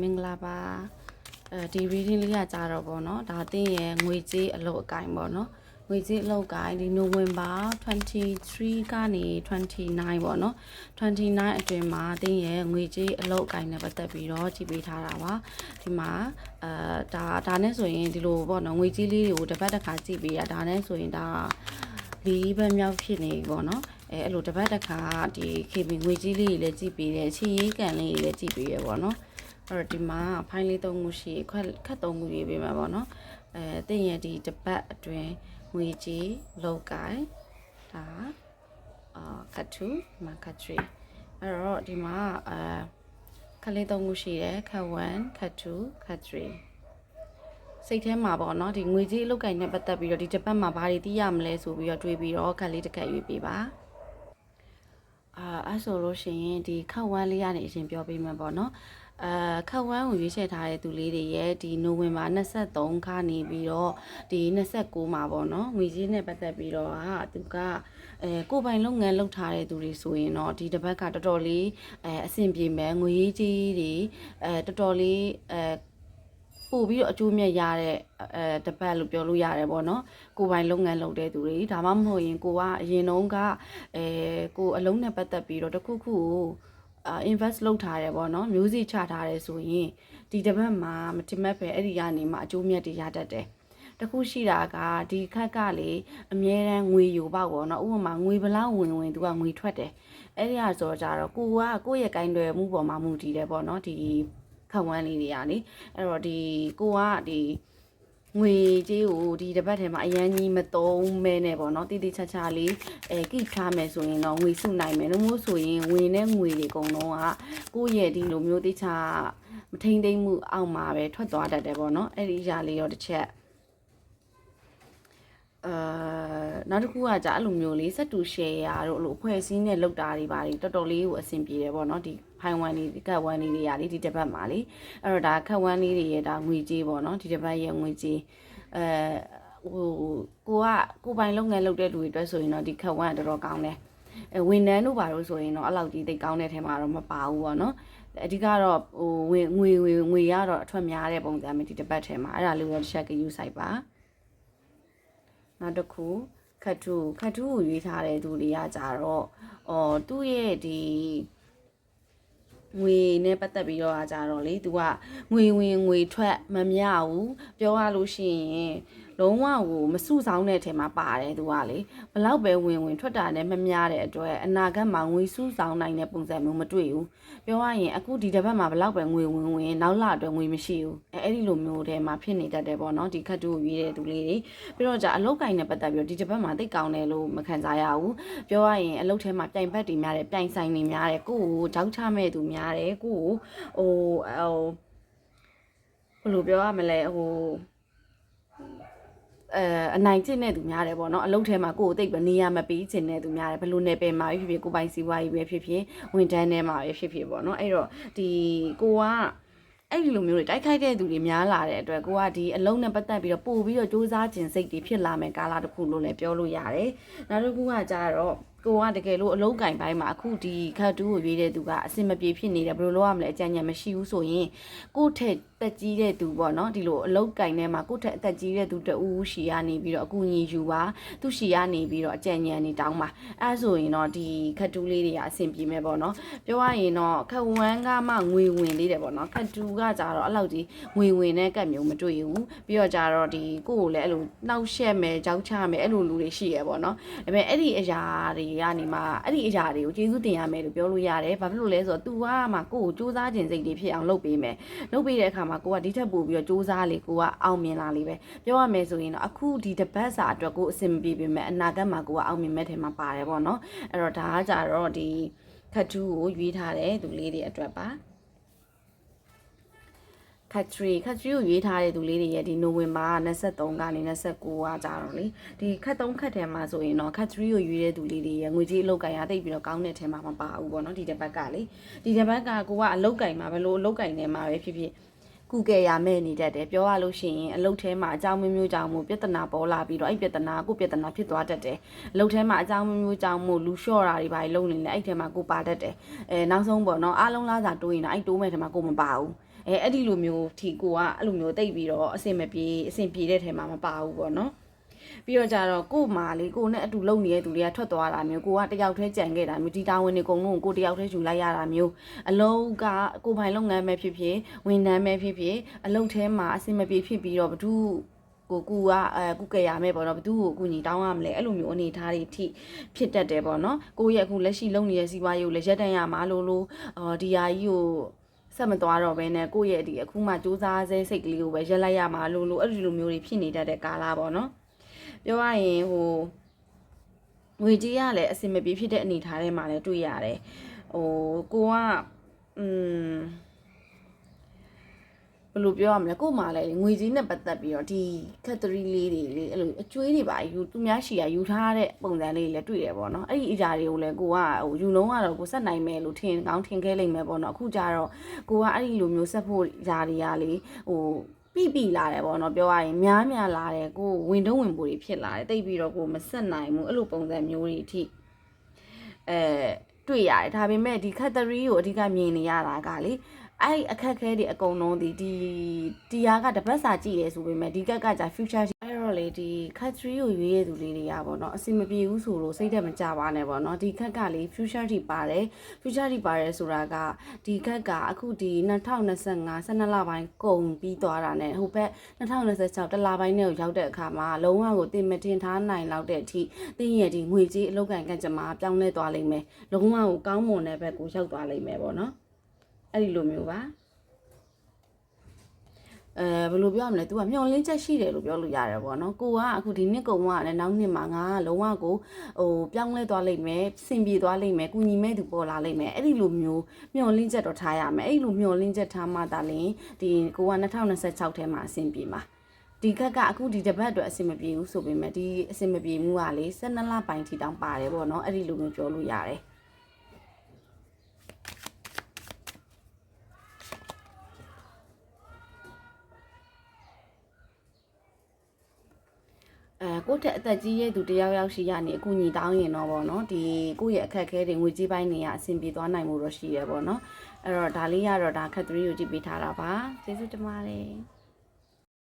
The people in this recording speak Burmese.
မင်္ဂလာပါအဲဒီ reading လေးကကြတော့ဗောနော်ဒါတင်းရဲ့ငွေကြေးအလုပ်အကင်ဗောနော်ငွေကြေးအလုပ်ကင်ဒီနိုဝင်ဘာ23ကနေ29ဗောနော်29အတွင်းမှာတင်းရဲ့ငွေကြေးအလုပ်အကင်နဲ့ပတ်သက်ပြီးတော့ကြည့်ပေးထားတာပါဒီမှာအဲဒါဒါနဲ့ဆိုရင်ဒီလိုဗောနော်ငွေကြေးလေးတွေကိုတစ်ပတ်တစ်ခါကြည့်ပေးရဒါနဲ့ဆိုရင်ဒါလေးဘက်မြောက်ဖြစ်နေပြီဗောနော်အဲအဲ့လိုတစ်ပတ်တစ်ခါဒီ KB ငွေကြေးလေးတွေလည်းကြည့်ပေးတယ်ချီရေးကန်လေးတွေလည်းကြည့်ပေးရဗောနော် အဲ့တော့ဒီမှာဖိုင်လေးသုံးခုရှိခက်ခက်သုံးခုရေးပေးမှာပေါ့နော်အဲတင့်ရဲ့ဒီတပတ်အတွင်းငွေကြီးလောက်ကိုင်ဒါအာခတ်2မခတ်3အဲ့တော့ဒီမှာအဲခက်လေးသုံးခုရှိတယ်ခတ်1ခတ်2ခတ်3စိတ်ထဲမှာပေါ့နော်ဒီငွေကြီးအလုတ်ကင်နဲ့ပတ်သက်ပြီးတော့ဒီတပတ်မှာဘာတွေသိရမလဲဆိုပြီးတော့တွေးပြီးတော့ခက်လေးတစ်ခက်ရွေးပေးပါအာအဲ့ဆိုလို့ရှိရင်ဒီခတ်1လေးရနေအရင်ပြောပေးမှာပေါ့နော် အာခတ်ဝမ်းကိုရွေးချယ်ထားတဲ့သူလေးတွေရဲ့ဒီနိုဝင်ဘာ23ခါနေပြီးတော့ဒီ29မှာပေါ့နော်ငွေကြေးနဲ့ပတ်သက်ပြီးတော့ဟာသူကအဲကိုယ်ပိုင်လုပ်ငန်းလုပ်ထားတဲ့သူတွေဆိုရင်တော့ဒီတစ်ပတ်ကတော်တော်လေးအဲအဆင်ပြေမယ်ငွေရေးကြီးတွေအဲတော်တော်လေးအဲပို့ပြီးတော့အကျိုးမြတ်ရတဲ့အဲတပတ်လို့ပြောလို့ရတယ်ပေါ့နော်ကိုယ်ပိုင်လုပ်ငန်းလုပ်တဲ့သူတွေဒါမှမဟုတ်ရင်ကိုကအရင်တုန်းကအဲကိုအလုံးနဲ့ပတ်သက်ပြီးတော့တခုခုကိုအာ invest လုပ်ထားတယ်ပေါ့နော်မျိုးစေ့ချထားတယ်ဆိုရင်ဒီတစ်ပတ်မှာမတင်မဲ့ပဲအဲ့ဒီကနေမှအကျိုးမြတ်တွေရတတ်တယ်တခုရှိတာကဒီခက်ကလေအမြဲတမ်းငွေယူပေါ့ပေါ့နော်ဥပမာငွေဘလောက်ဝင်ဝင်သူကငွေထွက်တယ်အဲ့ဒီဟာဆိုတော့ကြတော့ကိုကကိုယ့်ရဲ့ကိုင်းတွယ်မှုပေါ်မှာမူတည်တယ်ပေါ့နော်ဒီခက်ဝမ်းလေးတွေကလေအဲ့တော့ဒီကိုကဒီ ငွေကြေးကိုဒီတစ်ပတ်ထဲမှာအရန်ကြီးမသုံးမဲနဲ့ပေါ့နော်တိတိကျကျလေးအဲကိထားမယ်ဆိုရင်တော့ငွေစုနိုင်မယ်လို့မို့ဆိုရင်ဝင်တဲ့ငွေတွေအကုန်လုံးကကိုယ့်ရဲ့ဒီလိုမျိုးတိကျမထိန်သိမ့်မှုအောက်မှာပဲထွက်သွားတတ်တယ်ပေါ့နော်အဲ့ဒီအရာလေးတော့တစ်ချက်အာ နောက်တစ်ခုကじゃအဲ့လိုမျိုးလေးစက်တူ share ရတို့အဲ့လိုအဖွဲ့အစည်းနဲ့လောက်တာတွေပါတွေတော်တော်လေးကိုအဆင်ပြေတယ်ပေါ့နော်ဒီဖိုင်ဝမ်လေးကတ်ဝမ်လေးတွေရာလေးဒီတစ်ပတ်မှာလေအဲ့တော့ဒါခတ်ဝမ်လေးတွေရဲ့ဒါငွေကြေးပေါ့နော်ဒီတစ်ပတ်ရဲ့ငွေကြေးအဲဟိုကိုကကိုပိုင်လုပ်ငန်းလုပ်တဲ့လူတွေအတွက်ဆိုရင်တော့ဒီခတ်ဝမ်ကတော်တော်ကောင်းတယ်အဲဝန်ထမ်းတို့ဘာလို့ဆိုရင်တော့အဲ့လောက်ကြီးသိကောင်းတဲ့ထဲမှာတော့မပါဘူးပေါ့နော်အဓိကတော့ဟိုဝင်ငွေငွေငွေရတော့အထွက်များတဲ့ပုံစံမျိုးဒီတစ်ပတ်ထဲမှာအဲ့ဒါလေးတော့တစ်ချက်ကယူဆိုင်ပါနောက်တစ်ခု ခတ်တူခတ်တူကိုရွေးထားတဲ့သူတွေကကြတော့အော်သူ့ရဲ့ဒီငွေနဲ့ပတ်သက်ပြီးတော့အားကြတော့လေ तू ကငွေဝင်ငွေထွက်မမြဘူးပြောရလို့ရှိရင်လုံးဝကိုမစုဆောင်တဲ့ထဲမှာပါတယ်သူကလေဘလောက်ပဲဝင်ဝင်ထွက်တာနဲ့မများတဲ့အတွက်အနာဂတ်မှာငွေစုဆောင်နိုင်တဲ့ပုံစံမျိုးမတွေ့ဘူးပြောရရင်အခုဒီတစ်ပတ်မှာဘလောက်ပဲငွေဝင်ဝင်နောက်လအတွက်ငွေမရှိဘူးအဲအဲ့ဒီလိုမျိုးထဲမှာဖြစ်နေတတ်တယ်ပေါ့နော်ဒီခတ်တူကိုရွေးတဲ့သူလေးတွေပြီးတော့じゃအလုတ်ကင်နဲ့ပတ်သက်ပြီးတော့ဒီတစ်ပတ်မှာသိကောင်းတယ်လို့မခံစားရဘူးပြောရရင်အလုတ်ထဲမှာပြိုင်ဘက်တွေများတယ်ပြိုင်ဆိုင်တွေများတယ်ကိုယ့်ကိုတောက်ချမဲ့သူများတယ်ကိုယ့်ကိုဟိုဟိုဘယ်လိုပြောရမလဲဟို အဲအနိုင်ကျင့်တဲ့သူများတယ်ပေါ့နော်အလုပ်ထဲမှာကိုယ်ကိုသိပ်ပဲနေရမပေးချင်တဲ့သူများတယ်ဘယ်လိုနယ်ပယ်မှာဖြစ်ဖြစ်ကိုယ်ပိုင်စီးပွားရေးပဲဖြစ်ဖြစ်ဝန်ထမ်းထဲမှာပဲဖြစ်ဖြစ်ပေါ့နော်အဲ့တော့ဒီကိုကအဲ့ဒီလိုမျိုးတွေတိုက်ခိုက်တဲ့သူတွေများလာတဲ့အတွက်ကိုကဒီအလုံးနဲ့ပတ်သက်ပြီးတော့ပို့ပြီးတော့စူးစမ်းခြင်းစိတ်တွေဖြစ်လာမယ်ကာလတစ်ခုလို့လည်းပြောလို့ရတယ်နောက်တစ်ခုကကြတော့ ကိုကတကယ်လို့အလုံးကင်ပိုင်းမှာအခုဒီခတ်တူးကိုရွေးတဲ့သူကအစင်မပြေဖြစ်နေတယ်ဘယ်လိုလုပ်ရမလဲအကြံဉာဏ်မရှိဘူးဆိုရင်ကိုယ့်ထက်တက်ကြီးတဲ့သူပေါ့နော်ဒီလိုအလုံးကင်ထဲမှာကိုယ့်ထက်အသက်ကြီးတဲ့သူတဦးရှီကနေပြီးတော့အကူအညီယူပါသူရှီကနေပြီးတော့အကြံဉာဏ်နေတောင်းပါအဲဆိုရင်တော့ဒီခတ်တူးလေးတွေကအဆင်ပြေမယ်ပေါ့နော်ပြောရရင်တော့ခတ်ဝမ်းကမှငွေဝင်လေးတယ်ပေါ့နော်ခတ်တူးကကြတော့အဲ့လောက်ကြီးငွေဝင်တဲ့ကတ်မျိုးမတွေ့ဘူးပြီးတော့ကြတော့ဒီကိုယ့်ကိုလည်းအဲ့လိုနှောက်ရှက်မယ်ကြောက်ချမယ်အဲ့လိုလူတွေရှိရပေါ့နော်ဒါပေမဲ့အဲ့ဒီအရာတွေကနေမှအဲ့ဒီအရာတွေကိုကျေးဇူးတင်ရမယ်လို့ပြောလို့ရတယ်ဘာဖြစ်လို့လဲဆိုတော့ तू ကမှကိုယ့်ကိုစူးစမ်းခြင်းစိတ်တွေဖြစ်အောင်လုပ်ပေးမယ်လုပ်ပေးတဲ့အခါမှာကိုကဒီထက်ပိုပြီးတော့စူးစမ်းလေကိုကအောင်မြင်လာလေပဲပြောရမယ်ဆိုရင်တော့အခုဒီတပတ်စာအတွက်ကိုအဆင်မပြေပေမဲ့အနာဂတ်မှာကိုကအောင်မြင်မဲ့ထဲမှာပါတယ်ပေါ့နော်အဲ့တော့ဒါကကြတော့ဒီခတ်တူးကိုရွေးထားတဲ့သူလေးတွေအတွက်ပါ ခတ်ထရီခတ်ထရီကိုရွေးထားတဲ့သူလေးတွေရဲ့ဒီနိုဝင်ဘာ23ကနေ29ကကြာတော့လေဒီခတ်3ခတ်ထဲမှာဆိုရင်တော့ခတ်ထရီကိုရွေးတဲ့သူလေးတွေရဲ့ငွေကြေးအလုပ်ကင်ရတိတ်ပြီးတော့ကောင်းတဲ့ထဲမှာမပါဘူးပေါ့နော်ဒီတစ်ပတ်ကလေဒီတစ်ပတ်ကကိုကအလုပ်ကင်မှာဘယ်လိုအလုပ်ကင်နေမှာပဲဖြစ်ဖြစ်ကုကယ်ရမဲ့နေတတ်တယ်ပြောရလို့ရှိရင်အလုပ်ထဲမှာအကြောင်းမျိုးမျိုးကြောင့်မို့ပြဿနာပေါ်လာပြီးတော့အဲ့ပြဿနာကိုပြဿနာဖြစ်သွားတတ်တယ်အလုပ်ထဲမှာအကြောင်းမျိုးမျိုးကြောင့်မို့လူလျှော့တာတွေပါလုံးနေလေအဲ့ထဲမှာကိုပါတတ်တယ်အဲနောက်ဆုံးပေါ့နော်အားလုံးလားစာတိုးရင်တော့အဲ့တိုးမဲ့ထဲမှာကိုမပါဘူး အဲအဲ့ဒီလိုမျိုးထီကိုကအဲ့လိုမျိုးတိတ်ပြီးတော့အဆင်မပြေအဆင်ပြေတဲ့ထဲမှာမပါဘူးပေါ့နော်ပြီးတော့ကြတော့ကို့မာလေးကိုနဲ့အတူလုံနေတဲ့သူတွေကထွက်သွားတာမျိုးကိုကတယောက်တည်းကြံခဲ့တာမျိုးဒီတာဝန်တွေအကုန်လုံးကိုကိုတယောက်တည်းယူလိုက်ရတာမျိုးအလုံးကကိုပိုင်လုပ်ငန်းပဲဖြစ်ဖြစ်ဝန်ထမ်းပဲဖြစ်ဖြစ်အလုပ်ထဲမှာအဆင်မပြေဖြစ်ပြီးတော့ဘ ᱹ ကိုကူကအဲကုကရမယ်ပေါ့နော်ဘသူ့ကိုအကူညီတောင်းရမလဲအဲ့လိုမျိုးအနေထားတွေအထိဖြစ်တတ်တယ်ပေါ့နော်ကိုယ့်ရဲ့အခုလက်ရှိလုပ်နေတဲ့စီးပွားရေးကိုလည်းရက်တန့်ရမှာလို့လို့အော်ဒီဟာကြီးကို ဆက်မသွားတော့ဘဲနဲ့ကိုယ့်ရဲ့ဒီအခုမှစူးစမ်းဆဲစိတ်ကလေးကိုပဲရက်လိုက်ရမှာလို့လို့အဲ့ဒီလိုမျိုးတွေဖြစ်နေတတ်တဲ့ကာလပေါ့နော်ပြောရရင်ဟိုငွေကြေးကလည်းအဆင်မပြေဖြစ်တဲ့အနေထားထဲမှာလည်းတွေ့ရတယ်ဟိုကိုကอืม ဘယ်လိုပြောရမလဲကို့မှာလည်းငွေကြီးနဲ့ပတ်သက်ပြီးတော့ဒီကက်တရီလေးတွေလေအဲ့လိုအကျွေးတွေပါယူသူများရှီကယူထားတဲ့ပုံစံလေးတွေလည်းတွေ့တယ်ပေါ့နော်အဲ့ဒီအရာတွေကိုလည်းကိုကဟိုယူလုံးကတော့ကိုဆက်နိုင်မယ်လို့ထင်ကောင်းထင်ခဲ့လိမ့်မယ်ပေါ့နော်အခုကျတော့ကိုကအဲ့ဒီလိုမျိုးဆက်ဖို့ຢာတွေကလေဟိုပြပြလာတယ်ပေါ့နော်ပြောရရင်များများလာတယ်ကိုဝင်တုံးဝင်ပိုတွေဖြစ်လာတယ်တိတ်ပြီးတော့ကိုမဆက်နိုင်ဘူးအဲ့လိုပုံစံမျိုးတွေအထိအဲတွေ့ရတယ်ဒါပေမဲ့ဒီခက်တရီကိုအဓိကမြင်နေရတာကလေ အဲ့အခက်ခဲတွေအကုန်လုံးဒီဒီတရားကတပတ်စာကြည့်ရဲဆိုပေမဲ့ဒီကက်ကကြာ future အဲ့တော့လေဒီခက်3ကိုရွေးရတဲ့သူလေးတွေကပေါ့နော်အဆင်မပြေဘူးဆိုလို့စိတ်သက်မကြပါနဲ့ပေါ့နော်ဒီခက်ကလေ future တွေပါတယ် future တွေပါတယ်ဆိုတာကဒီခက်ကအခုဒီ2025 12လပိုင်းကုန်ပြီးသွားတာ ਨੇ ဟိုဘက်2026တလပိုင်းနဲ့ရောက်တဲ့အခါမှာလုံးဝကိုတင်မတင်ထားနိုင်လောက်တဲ့အထိတင်းရဲ့ဒီငွေကြေးအလောက်ကန်ကကြမှာပြောင်းလဲသွားလိမ့်မယ်လုံးဝကိုကောင်းမွန်တဲ့ဘက်ကိုရောက်သွားလိမ့်မယ်ပေါ့နော် အဲ့ဒီလိုမျိုးပါအဲဘယ်လိုပြောရမလဲ तू ကမျောလင်းချက်ရှိတယ်လို့ပြောလို့ရတယ်ပေါ့နော်ကိုကအခုဒီနှစ်ကုံကလည်းနောက်နှစ်မှာငါကလုံးဝကိုဟိုပြောင်းလဲသွားလိမ့်မယ်စင်ပြေသွားလိမ့်မယ်ကုညီမဲ့သူပေါ်လာလိမ့်မယ်အဲ့ဒီလိုမျိုးမျောလင်းချက်တော့ထားရမယ်အဲ့ဒီလိုမျောလင်းချက်ထားမှသာလင်ဒီကိုက2026ထဲမှာအဆင်ပြေမှာဒီကက်ကအခုဒီတပတ်အတွက်အဆင်မပြေဘူးဆိုပေမဲ့ဒီအဆင်မပြေမှုကလေ12လပိုင်းထိတောင်ပါတယ်ပေါ့နော်အဲ့ဒီလိုမျိုးပြောလို့ရတယ် အဲကိုယ့်ထက်အသက်ကြီးရဲ့သူတယောက်ယောက်ရှိရနေအကူညီတောင်းရင်တော့ဗောနော်ဒီကိုယ့်ရဲ့အခက်အခဲတွေငွေကြေးပိုင်းတွေကအဆင်ပြေသွားနိုင်မှုတော့ရှိရဗောနော်အဲ့တော့ဒါလေးကတော့ဒါခက်3ကိုကြည့်ပေးထားတာပါကျေးဇူးတင်ပါတယ်